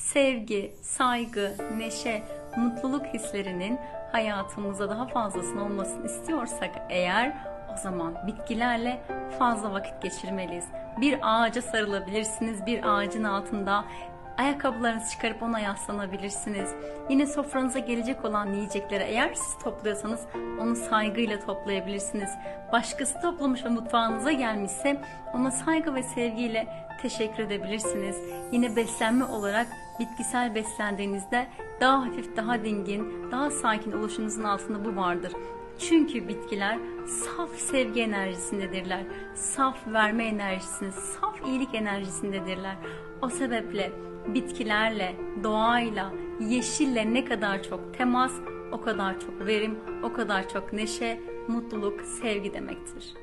sevgi, saygı, neşe, mutluluk hislerinin hayatımızda daha fazlasının olmasını istiyorsak eğer o zaman bitkilerle fazla vakit geçirmeliyiz. Bir ağaca sarılabilirsiniz, bir ağacın altında ayakkabılarınızı çıkarıp ona yaslanabilirsiniz. Yine sofranıza gelecek olan yiyecekleri eğer siz topluyorsanız onu saygıyla toplayabilirsiniz. Başkası toplamış ve mutfağınıza gelmişse ona saygı ve sevgiyle teşekkür edebilirsiniz. Yine beslenme olarak bitkisel beslendiğinizde daha hafif, daha dingin, daha sakin oluşunuzun altında bu vardır. Çünkü bitkiler saf sevgi enerjisindedirler. Saf verme enerjisinde, saf iyilik enerjisindedirler. O sebeple bitkilerle, doğayla, yeşille ne kadar çok temas, o kadar çok verim, o kadar çok neşe, mutluluk, sevgi demektir.